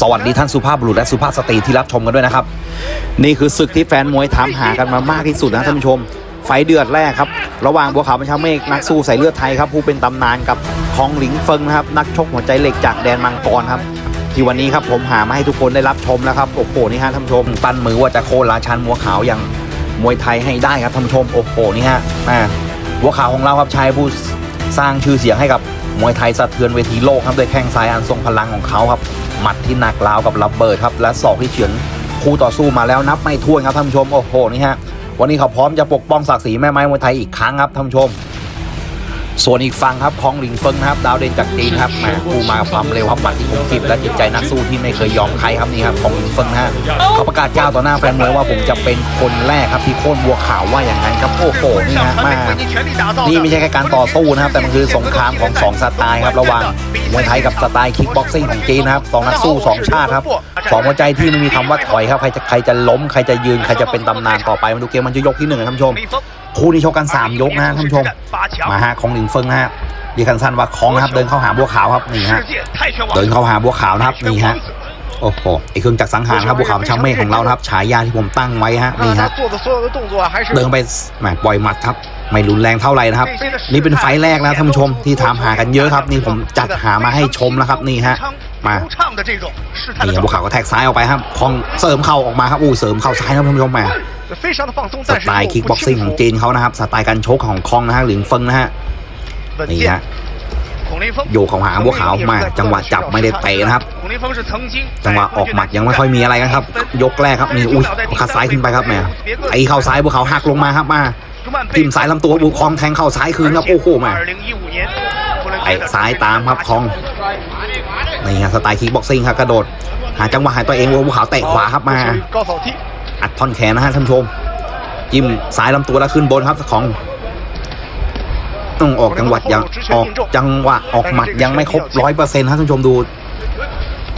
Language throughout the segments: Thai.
สวัสดีท่านสุภาพบุรุษและสุภาพสตรีที่รับชมกันด้วยนะครับ นี่คือศึกที่แฟนมวยถามหากันมามากที่สุดนะท่านผู้ชม ไฟเดือดแรกครับ ระหว่างบัวขาวบัญชาเมฆนักสู้สายเลือดไทยครับผู้เป็นตำนานกับคองหลิงเฟิงนะครับนักชกหัวใจเหล็กจากแดนมังกรครับที่วันนี้ครับผมหามาให้ทุกคนได้รับชมแล้วครับโอ้โหนี่ฮะท่านผู้ชมปั้นมือว่าจะโค่นราชันบัวขาวอย่างมวยไทยให้ได้ครับท่านผู้ชมโอ้โหนี่ฮะอ่าบัวขาวของเราครับชายผู้สร้างชื่อเสียงให้กับมวยไทยสะเทือนเวทีโลกครับด้วยแข้งซ้ายอันทรงพลังของเขาครับ หมัดที่หนักล้าวกับระเบิดครับ และศอกที่เฉือนคู่ต่อสู้มาแล้วนับไม่ถ้วนครับท่านผู้ชมโอ้โหนี่ฮะวันนี้เขาพร้อมจะปกป้องศักดิ์ศรีแม่ไม้มวยไทยอีกครั้งครับท่านผู้ชม ส่วนอีกฝั่งครับคองหลิงเฟิงนะครับดาวเด่นจากจีนครับแหมคู่มาความเร็วครับหมัดที่คมกริบและจิตใจนักสู้ที่ไม่เคยยอมใครครับนี่ครับคองหลิงเฟิงฮะเขาประกาศก้าวต่อหน้าแฟนมวยว่าผมจะเป็นคนแรกครับที่โค่นบัวขาวว่าอย่างนั้นครับโอ้โหนี่ฮะมานี่ไม่ใช่แค่การต่อสู้นะครับแต่มันคือสงครามของสองสไตล์ครับระหว่างมวยไทยกับสไตล์คิกบ็อกซิ่งของจีนครับสองนักสู้สองชาติครับสองหัวใจที่ไม่มีคำว่าถอยครับใครจะใครจะล้มใครจะยืนใครจะเป็นตำนานต่อไปมาดูเกมมันจะยกที่หนึ่งนะท่านผู้ชม คู่นี้ชกกัน 3 ยกนะท่านผู้ชม มาฮะของหลิงเฟิงนะฮะดีคันซันว่าของนะครับ เดินเข้าหาบัวขาวครับนี่ฮะเดินเข้าหาบัวขาวนะครับนี่ฮะโอ้โหไอเครื่องจักรสังหารครับบัวขาวชาวเมฆของเราครับฉายาที่ผมตั้งไว้ฮะนี่ฮะเดินไปแหมปล่อยหมัดครับไม่รุนแรงเท่าไหร่นะครับ นี่เป็นไฟแรกนะท่านผู้ชมที่ถามหากันเยอะครับ นี่ผมจัดหามาให้ชมนะครับนี่ฮะมานี่บัวขาวก็แท็กซ้ายออกไปครับคองเสริมเข่าออกมาครับอู้เสริมเข่าซ้ายนะท่านผู้ชมแหม สไตล์คิกบ็อกซิ่งของจีนเขานะครับ สไตล์การชกของคองนะฮะหลิงเฟิงนะฮะนี่ฮะอยู่ของหางบัวขาวมาจังหวะจับไม่ได้เตะนะครับ จังหวะออกหมัดยังไม่ค่อยมีอะไรกันครับ ยกแรกครับนี่อุ้ยขาซ้ายขึ้นไปครับแม่ไอ้เข่าซ้ายบัวขาวหักลงมาครับมาทิมสายลำตัวบุคองแทงเข่าซ้ายคืนครับโอ้โหแม่ไอ้ซ้ายตามครับคองนี่ฮะสไตล์คิกบ็อกซิ่งครับกระโดด หาจังหวะหายตัวเองบัวขาวเตะขวาครับมา อัดท่อนแขนนะฮะท่านชม จิ้มสายลำตัวแล้วขึ้นบนครับของ ต้องออกจังหวัดยังออกจังหวะออกหมัดยังไม่ครบร้อยเปอร์เซ็นต์ฮะท่านชมดู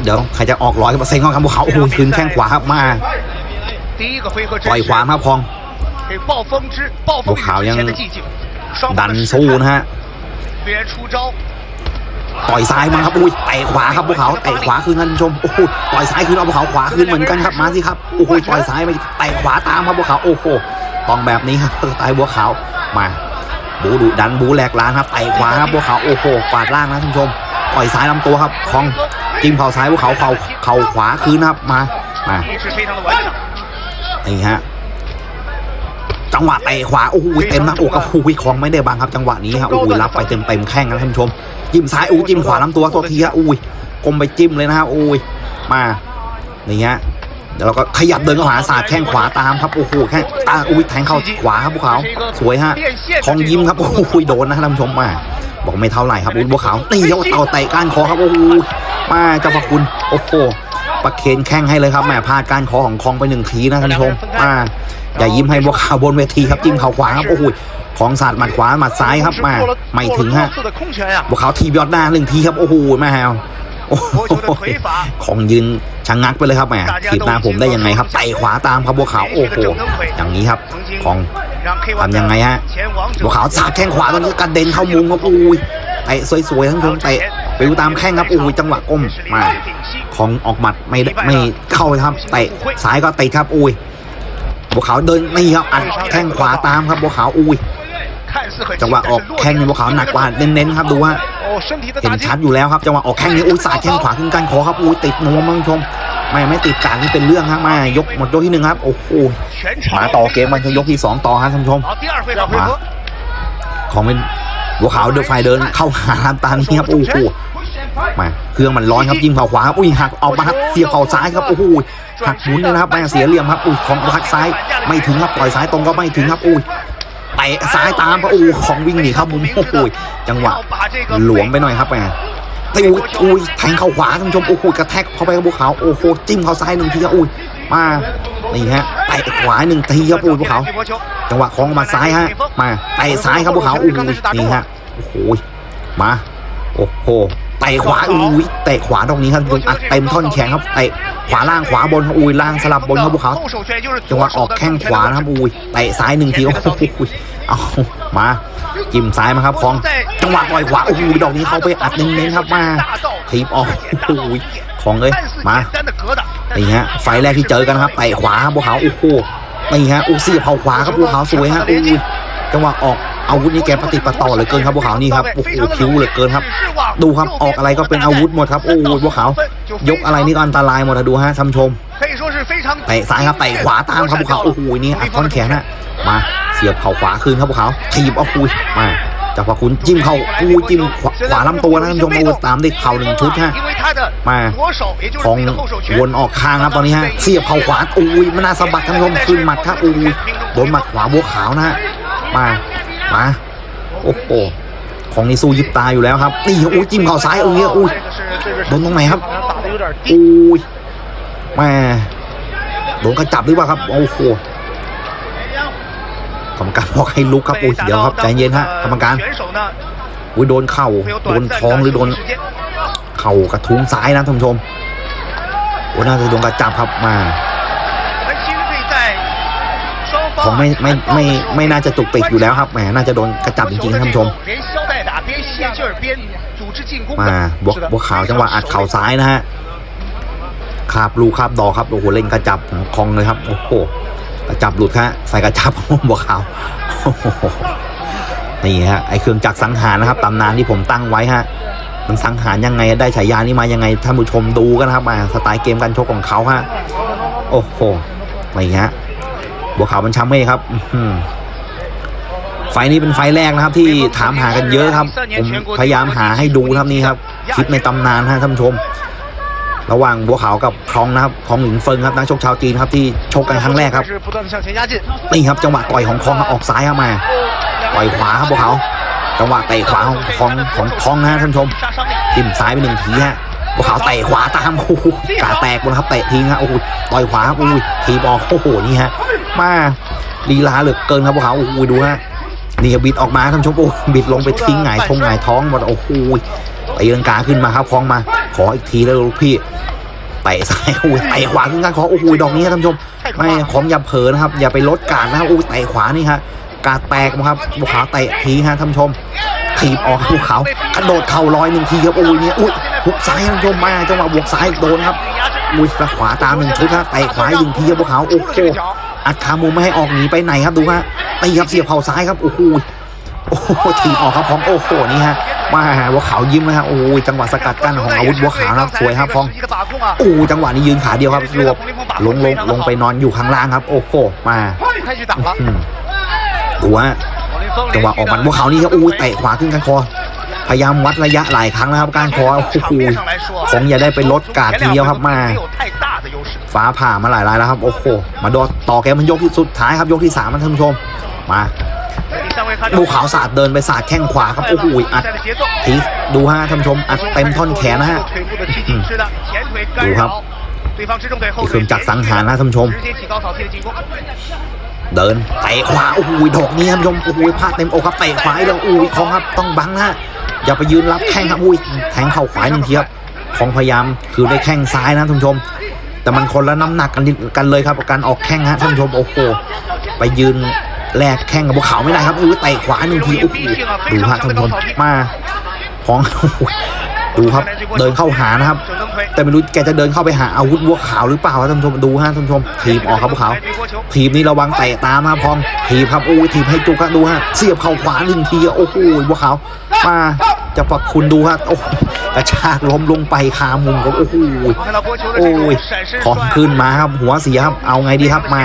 เดี๋ยวใครจะออกร้อยเปอร์เซ็นต์ของคำภูเขาโอ้โหคืนแข้งขวาครับมาปล่อยขวาครับพองภูเขายังดันสู้นะฮะ ต่อยซ้ายมาครับอุ้ยเตะขวาครับภูเขาเตะขวาคืนท่านชมโอ้โหต่อยซ้ายคืนเอาภูเขาขวาคืนเหมือนกันครับมาสิครับโอ้โหต่อยซ้ายไปเตะขวาตามครับภูเขาโอ้โหต้องแบบนี้ครับตายบัวขาวมาบูดุดันบูแหลกล้านครับไต่ขวาครับภูเขาโอ้โหปาดล่างนะท่านชมต่อยซ้ายลำตัวครับคองจิ้มเข่าซ้ายภูเขาเข่าเข่าขวาคืนครับมามานี่ฮะ จังหวะเตะขวาโอ้โหเต็มหน้าอกครับโอ้โหคองไม่ได้บังครับ จังหวะนี้ครับโอ้โหรับไปเต็มเต็มแข้งนะท่านผู้ชมจิ้มซ้ายอู้จิ้มขวาลำตัวตัวทีฮะอุ้ยกลมไปจิ้มเลยนะครับอุ้ยมานี่ฮะเดี๋ยวเราก็ขยับเดินเข้าหาศาสตร์แข้งขวาตามครับโอ้โหแข้งตาอุ้ยแทงเข้าขวาครับพวกเขาสวยฮะคองยิ้มครับโอ้โหโดนนะท่านผู้ชมมาบอกไม่เท่าไหร่ครับอุ้ยบัวขาวตีเขาเตาเตะก้านคอครับโอ้โหมาเจ้าพระคุณโอ้โห ประเคนแข้งให้เลยครับแหมพาการขอของคองไปหนึ่งทีนะท่านผู้ชมอ่าอย่ายิ้มให้บัวขาวบนเวทีครับจิ้มเข่าขวาครับโอ้โหของศาสตร์หมัดขวาหมัดซ้ายครับมาไม่ถึงฮะบัวขาวทีบยอดหน้าหนึ่งทีครับโอ้โหแม่ฮวของยืนชะงงักไปเลยครับแหมขีดหน้าผมได้ยังไงครับไตขวาตามครับบัวขาวโอ้โหอย่างนี้ครับของทำยังไงฮะบัวขาวสาดแข้งขวาตอนนี้กระเด็นเข้ามุมครับโอ้ยเตะสวยๆทั้งทั้งเตะไปดูตามแข้งครับโอ้ยจังหวะก้มมา ของออกหมัดไม่ไม่เข้าครับเตะสายก็เตะครับอุ้ยบัวขาวเดินนี่ครับอัดแข้งขวาตามครับบัวขาวอุ้ยจังหวะออกแข้งบัวขาวหนักกว่าเน้นๆครับดูว่าเห็นชัดอยู่แล้วครับจังหวะออกแข้งนี้อุ้ยสายแข้งขวาขึ้นกันคอครับอุ้ยติดนวมมั้งชมไม่ไม่ติดการนี่เป็นเรื่องครับมายกหมดยกที่หนึ่งครับโอ้โหมาต่อเกมมันจะยกที่สองต่อครับท่านผู้ชมมาของเป็นบัวขาวเดือไฟเดินเข้าหาตามนี้ครับโอ้โห มาเครื่องมันร้อนครับยิงเข่าขวาครับอุ้ยหักออกมาครับเสียบเข่าซ้ายครับโอ้โหหักหมุนเลยนะครับแม่เสียเหลี่ยมครับอุ้ยของพักซ้ายไม่ถึงครับปล่อยซ้ายตรงก็ไม่ถึงครับอุ้ยเตะซ้ายตามครับโอ้โหของวิ่งหนีเข้ามุมโอ้โหจังหวะหลวมไปหน่อยครับแหมตีอุ้ยอุ้ยแทงเข้าขวาท่านผู้ชมโอ้โหกระแทกเข้าไปกับบัวขาวโอ้โหจิ้มเข้าซ้ายหนึ่งทีครับอุ้ยมานี่ฮะเตะขวาหนึ่งทีครับอุ้ยบัวขาวจังหวะของมาซ้ายฮะมาเตะซ้ายครับบัวขาวอุ้ยนี่ฮะโอ้โหมาโอ้โหเตะขวาอุ้ยเตะขวาตรงนี้ครับอัดเต็มท่อนแขนครับเตะขวาล่างขวาบนอุ้ยล่างสลับบนครับภูเขาจังหวะออกแข้งขวานะครับอุ้ยเตะซ้ายหนึ่งทีโอ้ยเอามาจิ้มซ้ายมาครับของจังหวะปล่อยขวาอุ้ยดอกนี้เขาไปอัดเน้นๆครับมาทีบออกอุ้ยของเลยมานี่ฮะไฟแรกที่เจอกันครับเตะขวาภูเขาโอ้โหนี่ฮะอุ้ยเสียบเผาขวาครับภูเขาสวยฮะอุ้ยจังหวะออก อาวุธนี้แกปฏิปต่อเหลือเกินครับบัเขานี่ครับโอ้โหคิ้วเหลือเกินครับ ดูครับออกอะไรก็เป็นอาวุธหมดครับโอ้โหบัเขายกอะไรนี่ก็อันตรายหมดนะดูฮะท่านชมไปซ้ายครับไปขวาตามครับบัเขาโอ้โหนี่อัดท่อนแขนอะมาเสียบเข่าขวาคืนครับบัเขาถีบเอาคุยมาจากพอคุณจิ้มเข่าคุยจิ้มขวาขวาลำตัวนะท่านชมเอาตามได้เข่าหนึ่งชุดฮะมาของวนออกข้างครับตอนนี้ฮะเสียบเข่าขวาโอุ้ยมันน่าสะบัดท่านชมคืนหมัดครับอ้ยโดนหมัดขวาบัวขาวนะฮะมา มาโอ้โหของนี่สู้ยิบตาอยู่แล้วครับ นี่โอ้ยจิ้มเข่าซ้ายโอ้ยโอ้ยโดนตรงไหนครับโอ้ยแม่โดนกระจับหรือเปล่าครับโอ้โหกรรมการบอกให้ลุกครับโอ้ยเดี๋ยวครับใจเย็นฮะกรรมการโอ้ยโดนเข่าโดนท้องหรือโดน เข่ากระทุ้งซ้ายนะท่านผู้ชมโอ้น่าจะโดนกระจับครับมา งไม่ไม่ไม่ไม่น่าจะตุกปิกอยู่แล้วครับแหมน่าจะโดนกระจับจริงๆท่านผู้ชมมาบวกบวกขาวจังหวะอัดเข่าซ้ายนะฮะขาบลูขาบดอครับโอ้โหเล่นกระจับคองเลยครับโอ้โหกระจับหลุดฮะใส่กระจับบวกขาวนี่ฮะไอเครื่องจักรสังหารนะครับตำนานที่ผมตั้งไว้ฮะมันสังหารยังไงได้ฉายานี้มายังไงท่านผู้ชมดูกันนะครับมาสไตล์เกมการชกของเขาฮะโอ้โหอะไรเงี้ย บัวขาวมันช้ำเมฆครับไฟนี้เป็นไฟแรกนะครับ ที่ถามหากันเยอะครับผมพยายามหาให้ดูครับนี่ครับคลิปในตำนานฮะท่านผู้ชม ระหว่างบัวขาวกับคลองนะครับคลองหลิงเฟิงครับนักชกชาวจีนครับที่ชกกันครั้งแรกครับนี่ครับจังหวะต่อยของคลองออกซ้ายเข้ามาต่อยขวาครับบัวขาวจังหวะเตะขวาของของของคลองนะท่านผู้ชมจิ้มซ้ายไปหนึ่งทีฮะบัวขาวเตะขวาตามโอ้โหกาแตกบนครับเตะทิ้งฮะโอ้โหต่อยขวาโอ้โหทีบอลโอ้โหนี่ฮะ มาลีลาเหลือเกินครับบัวขาโอ้โหดูฮะนี่บิดออกมาท่านชมโอ้บิดลงไปทิ้งหงายทงหงายท้องหมดโอ้โหตีลังกาขึ้นมาครับคล้องมา ขออีกทีแล้วลูกพี่เตะซ้ายโอ้โหเตะขวาขึ้นกันขอโอ้โหดอกนี้ท่านชม ไม่ของอย่าเผลอนะครับ อย่าไปลดการนะครับโอู้เตะขวานี่ฮะกาดแตกนะครับบุกขาเตะทีฮะท่านชมถีบออกบุกขากระโดดเข่าลอยหนึ่งทีครับโอ้ยเนี่ยอุ้ยหุกซ้ายท่านชมมาจังหวะบวกซ้ายโดนครับอุ้ยขวาตามหนึ่งชุดฮะเตะขวาหนึ่งทีครับบุกขาโอ้โห อัดคามูไม่ให้ออกหนีไปไหนครับดูฮะตีครับเสียบเข่าซ้ายครับโอ้โหโอ้โหถีบออกครับพองโอ้โหนี่ฮะมาหาวัวขาวยิ้มนะฮะโอ้ยจังหวะสกัดกั้นของอาวุธวัวขาวนะสวยครับพองโอ้จังหวะนี้ยืนขาเดียวครับรวบลงลงลงไปนอนอยู่ข้างล่างครับ โอ้โหมาดูฮะจังหวะออกมันวัวขาวนี่ครับโอ้ยเตะขวาขึ้นกันคอพยายามวัดระยะหลายครั้งนะครับการคอโอ้โหของอย่าได้ไปลดกาดทีเดียวครับมา ฟ้าผ่ามาหลายรายแล้วครับโอ้โหมาโดนต่อแกมันยกที่สุดท้ายครับยกที่สามมันท่านผู้ชมมาดูขาวสาดเดินไปสาดแข้งขวาครับโอ้โหอัดทีดูฮะท่านผู้ชมอัดเต็มท่อนแขนนะฮะดูครับนี่คือจากสังหารนะท่านผู้ชม เดินเตะขวาโอ้โหดอกนี้ท่านผู้ชมโอ้โหพลาดเต็มโอ้ครับเตะขวาแล้วโอ้ยคองครับต้องบังนะอย่าไปยืนรับแข้งครับอุ้ยแทงเข่าขวาหนึ่งทีครับคองพยายามคือได้แข้งซ้ายนะท่านผู้ชม แต่มันคนละน้ำหนักกันกันเลยครับการออกแข้งฮะท่านชมโอ้โหไปยืนแลกแข้งกับพวกเขาไม่ได้ครับอือเตะขวาหนึ่งทีโอ้โหดูฮะท่านชมมาของดูครับเดินเข้าหานะครับ แต่ไม่รู้แกจะเดินเข้าไปหาอาวุธวัวขาวหรือเปล่าท่านผู้ชมดูฮะท่านผู้ชมทีมออกครับพวกเขาทีมนี้ระวังเตะตามาพร้อมทีมครับโอ้ยทีมให้จุกฮะดูฮะเสียบเข่าขวาหนึ่งทีโอ้โหวัวขาวมา จะประคุณดูครับโอ้กระชากล้มลงไปคามุมครับโอ้โหโอ้ยขอนขึ้นมาครับหัวเสียครับเอาไงดีครับมา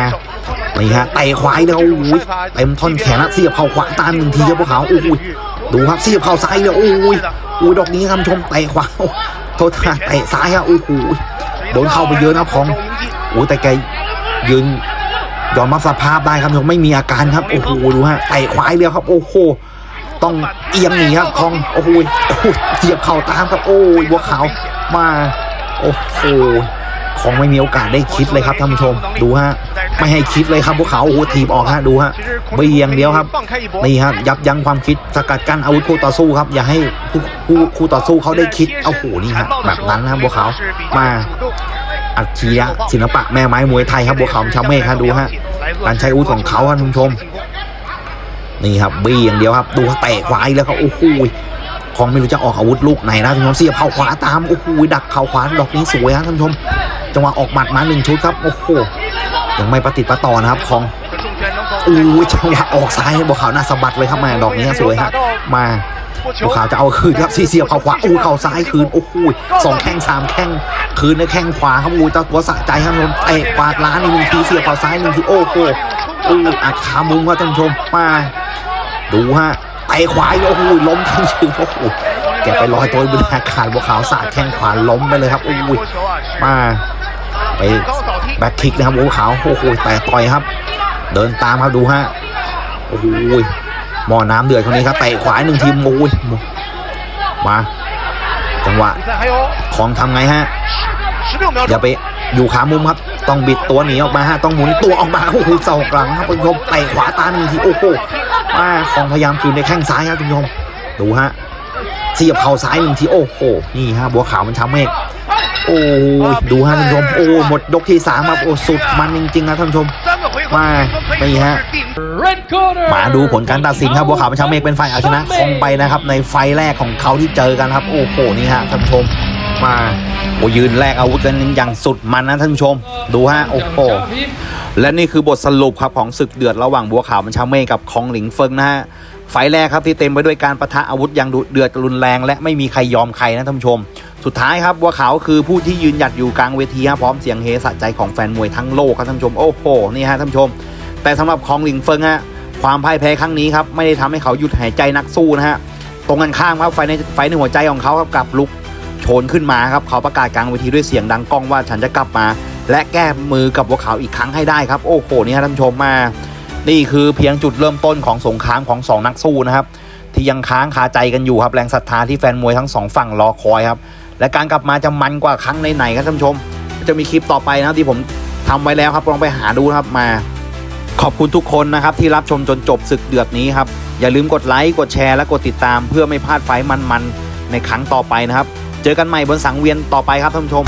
นี่ฮะเตะควายเลยโอ้ยเต็มท่อนแขนนะเสียบเข่าขวาตานหนึ่งทีครับพวกเขาโอ้ยดูครับเสียบเข่าซ้ายเลยโอ้ยโอ้ยดอกนี้คำชมเตะขวาโทษนะเตะซ้ายครับโอ้โหโดนเข้าไปเยอะนะของโอ้แต่แกยืนยอมรับสภาพได้ครับยัไม่มีอาการครับโอ้โหดูฮะเตะควายเลยครับโอ้โห ต้องเอียงหนีครับคองโอ้โหโอ้โหเสียบเข่าตามครับโอ้ยบัวขาวมาโอ้โหของไม่มีโอกาสได้คิดเลยครับท่านผู้ชม ดูฮะไม่ให้คิดเลยครับบัวขาวโอ้โหทีบออกฮะดูฮะเบียงเดียวครับนี่ครับยับยั้งความคิดสกัดกั้นอาวุธคู่ต่อสู้ครับ อย่าให้ผู้ผู้คู่ต่อสู้เขาได้คิดโอ้โหนี่ฮะแบบนั้นนะครับบัวขาวมาอัจฉริยะศิลปะแม่ไม้มวยไทยครับบัวขาวชาเมฆครับดูฮะการใช้อาวุธของเขาครับท่านผู้ชม นี่ครับบี้อย่างเดียวครับดูเขาเตะขวาอีกแล้วครับโอ้โหคองไม่รู้จะออกอาวุธลูกไหนนะท่านผู้ชมเสียบเข่าขวาตามโอ้โหดักเข่าขวาดอกนี้สวยครับท่านผู้ชมจังหวะออกหมัดมาหนึ่งชุดครับโอ้โหยังไม่ปฏิปต่อนะครับคองอู้จังหวะออกซ้ายบัวขาวน่าสะบัดเลยครับมาดอกนี้สวยฮะมาบัวขาวจะเอาคืนครับเสียบเข่าขวาอู้เข่าซ้ายคืนโอ้โหสองแข้งสามแข้งคืนในแข้งขวาครับอู้ตาตัวสะใจครับท่านผู้ชมเตะปาดล้านหนึ่งทีเสียบเข่าซ้ายหนึ่งทีโอ้โหอู้อัดขามุมครับท่านผู้ชมมา ดูฮะไต่ขวาโอ้โหล้มทั้งยืนโอ้โหแกไปลอยตัวบนอาคารบัวขาวสาดแข้งขวาล้มไปเลยครับโอ้โหมาไปแบ็คคิกนะครับบัวขาวโอ้โหแต่ต่อยครับ เดินตามครับดูฮะโอ้โหหม้อน้ำเดือดคนนี้ครับเตะขวาหนึ่งทีมโอ้ยมาจังหวะของทำไงฮะอย่าไปอยู่ขามุมครับ ต้องบิดตัวหนีออกมาฮะต้องหมุนตัวออกมาโอ้โหเสาหลังครับคุณผู้ชมไปขวาตามหนึ่งทีโอ้โหมาของพยายามคืนในแข้งซ้ายครับคุณผู้ชมดูฮะเสียบเข่าซ้ายหนึ่งทีโอ้โหนี่ฮะบัวขาวมันช้ำเมฆโอ้ดูฮะท่านผู้ชมโอ้หมดยกที่สามครับโอ้สุดมันจริงๆนะท่านผู้ชมมานี่ฮะมาดูผลการตัดสินครับบัวขาวมันช้ำเมฆเป็นฝ่ายเอาชนะคงไปนะครับ ในไฟแรกของเขาที่เจอกันครับ โอ้โหนี่ฮะท่านผู้ชม มาโอ้ยืนแลกอาวุธกันอย่างสุดมันนะท่านผู้ชม ดูฮะโอ้โหและนี่คือบทสรุปครับของศึกเดือดระหว่างบัวขาวบัญชาเมฆกับคองหลิงเฟิงนะฮะไฟแรกครับที่เต็มไปด้วยการประทะอาวุธอย่างดุเดือดรุนแรง และไม่มีใครยอมใครนะท่านผู้ชม สุดท้ายครับบัวขาวคือผู้ที่ยืนหยัดอยู่กลางเวทีฮะพร้อมเสียงเฮสะใจของแฟนมวยทั้งโลกครับท่านผู้ชมโอ้โหนี่ฮะท่านผู้ชม แต่สำหรับคองหลิงเฟิงฮะความพ่ายแพ้ครั้งนี้ครับไม่ได้ทำให้เขาหยุดหายใจนักสู้นะฮะตรงกันข้ามครับไฟในไฟในหัวใจของเขาครับกลับลุก โชนขึ้นมาครับเขาประกาศกลางเวทีด้วยเสียงดังก้องว่าฉันจะกลับมา และแก้มือกับบัวขาวอีกครั้งให้ได้ครับ โอ้โหนี่ฮะท่านชมมา นี่คือเพียงจุดเริ่มต้นของสงครามของสองนักสู้นะครับที่ยังค้างคาใจกันอยู่ครับแรงศรัทธาที่แฟนมวยทั้งสองฝั่งรอคอยครับและการกลับมาจะมันกว่าครั้งไหนๆครับท่านผู้ชม จะมีคลิปต่อไปนะที่ผมทำไว้แล้วครับลองไปหาดูครับมา ขอบคุณทุกคนนะครับที่รับชมจนจบศึกเดือดนี้ครับอย่าลืมกดไลค์กดแชร์และกดติดตาม เพื่อไม่พลาดไฟมันๆในครั้งต่อไปนะครับ เจอกันใหม่บนสังเวียนต่อไปครับท่านผู้ชม